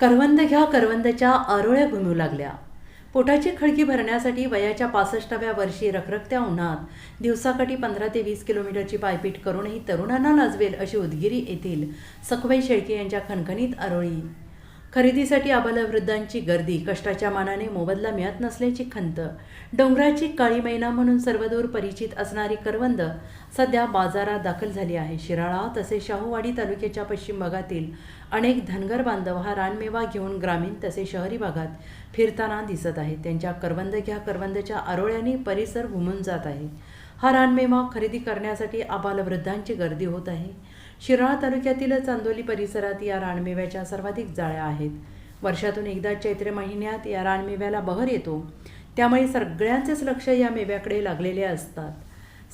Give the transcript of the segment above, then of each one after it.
करवंद घ्या करवंदच्या आरोळ्या घुमू लागल्या. पोटाची खळगी भरण्यासाठी वयाच्या पासष्टाव्या वर्षी रखरखत्या उन्हात दिवसाकाठी पंधरा ते वीस किलोमीटरची पायपीट करूनही तरुणांना नाजवेल अशी उदगिरी येथील सखबाई शेळके यांच्या खणखणीत आरोळी. खरेदीसाठी आबालवृद्धांची गर्दी कष्टाच्या मानाने मोबदला मिळत नसल्याची खंत. डोंगराची काळी मैना म्हणून सर्वदूर परिचित असणारी करवंद सध्या बाजारात दाखल झाली आहे. शिराळा तसेच शाहूवाडी तालुक्याच्या पश्चिम भागातील अनेक धनगर बांधव हा रानमेवा घेऊन ग्रामीण तसे शहरी भागात फिरताना दिसत आहेत. त्यांच्या करवंद घ्या करवंदच्या आरोळ्याने परिसर घुमून जात आहे. हा रानमेवा खरेदी करण्यासाठी आबालवृद्धांची गर्दी होत आहे. शिराळा तालुक्यातील चांदोली परिसरात या रानमेव्याच्या सर्वाधिक जाळ्या आहेत. वर्षातून एकदा चैत्र महिन्यात या रानमेव्याला बहर येतो. त्यामुळे सगळ्यांचेच लक्ष या मेव्याकडे लागलेले असतात.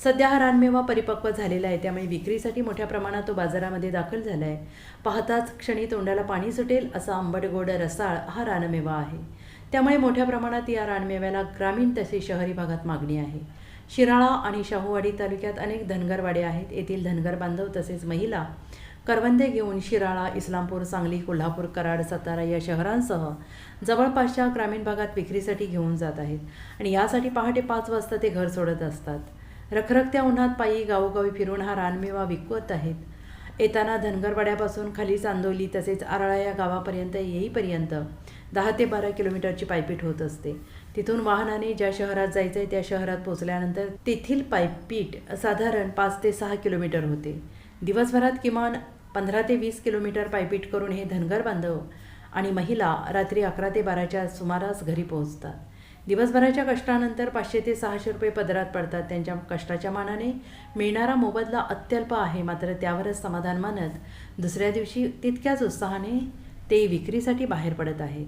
सध्या हा रानमेवा परिपक्व झालेला आहे. त्यामुळे विक्रीसाठी मोठ्या प्रमाणात तो बाजारामध्ये दाखल झाला आहे पाहताच क्षणी तोंडाला पाणी सुटेल असा आंबट गोड रसाळ हा रानमेवा आहे. त्यामुळे मोठ्या प्रमाणात या रानमेव्याला ग्रामीण तसेच शहरी भागात मागणी आहे. शिराळा आणि शाहूवाडी तालुक्यात अनेक धनगरवाडे आहेत. येथील धनगर बांधव तसेच महिला करवंदे घेऊन शिराळा इस्लामपूर सांगली कोल्हापूर कराड सातारा या शहरांसह जवळपासच्या ग्रामीण भागात विक्रीसाठी घेऊन जात आहेत आणि यासाठी पहाटे पाच वाजता ते घर सोडत असतात. रखरखत्या उन्हात पायी गावोगावी फिरून हा रानमेवा विकवत आहेत. येताना धनगरवाड्यापासून खाली चांदोली तसेच आराळा या गावापर्यंत येईपर्यंत दहा ते बारा किलोमीटरची पायपीट होत असते. तिथून वाहनाने ज्या शहरात जायचं आहे त्या शहरात पोचल्यानंतर तेथील पायपीट साधारण पाच ते सहा किलोमीटर होते. दिवसभरात किमान पंधरा ते वीस किलोमीटर पायपीट करून हे धनगर बांधव आणि महिला रात्री अकरा ते बाराच्या सुमारास घरी पोहोचतात. दिवसभराच्या कष्टानंतर पाचशे ते सहाशे रुपये पदरात पडतात. त्यांच्या कष्टाच्या मानाने मिळणारा मोबदला अत्यल्प आहे. मात्र त्यावरच समाधान मानत दुसऱ्या दिवशी तितक्याच उत्साहाने ते विक्रीसाठी बाहेर पडत आहेत.